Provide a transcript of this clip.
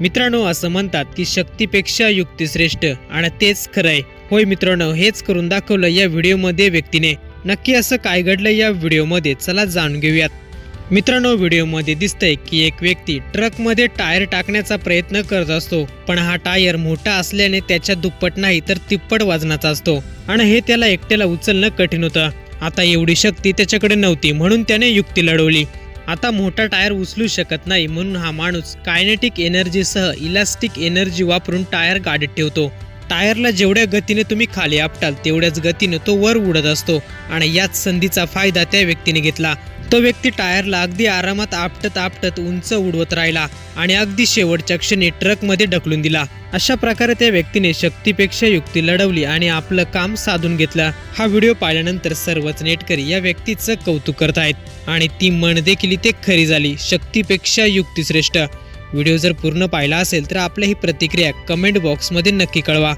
मित्रांनो असं म्हणतात की शक्तीपेक्षा युक्ती श्रेष्ठ. आणि तेच खरं आहे होय मित्रांनो हेच करून दाखवलं या व्हिडिओमध्ये व्यक्तीने. नक्की असं काय घडलं या व्हिडिओमध्ये? चला जाणून घेऊयात. मित्रांनो व्हिडिओमध्ये दिसतंय की एक व्यक्ती ट्रकमध्ये टायर टाकण्याचा प्रयत्न करत असतो. पण हा टायर मोठा असल्याने त्याच्या दुप्पट नाही तर तिप्पट वाजनाचा असतो. आणि हे त्याला एकट्याला उचलणं कठीण होतं. आता एवढी शक्ती त्याच्याकडे नव्हती म्हणून त्याने युक्ती लढवली. आता मोठा टायर उचलू शकत नाही म्हणून हा माणूस कायनेटिक एनर्जीसह इलास्टिक एनर्जी वापरून टायर गाडीत ठेवतो. टायरला जेवढ्या गतीने तुम्ही खाली आपटाल तेवढ्याच गतीने तो वर उडत असतो आणि याच संधीचा फायदा त्या व्यक्तीने घेतला. तो व्यक्ती टायरला अगदी आरामात आपटत आपटत उंच उडवत राहिला आणि अगदी शेवटच्या क्षणी ट्रकमध्ये ढकलून दिला. अशा प्रकारे त्या व्यक्तीने शक्तीपेक्षा युक्ती लढवली आणि आपलं काम साधून घेतलं. हा व्हिडिओ पाहिल्यानंतर सर्वच नेटकरी या व्यक्तीचं कौतुक करत आहेत आणि ती म्हण देखील ते खरी झाली शक्तीपेक्षा युक्ती श्रेष्ठ. व्हिडिओ जर पूर्ण पाहिला असेल तर आपल्या ही प्रतिक्रिया कमेंट बॉक्समध्ये नक्की कळवा.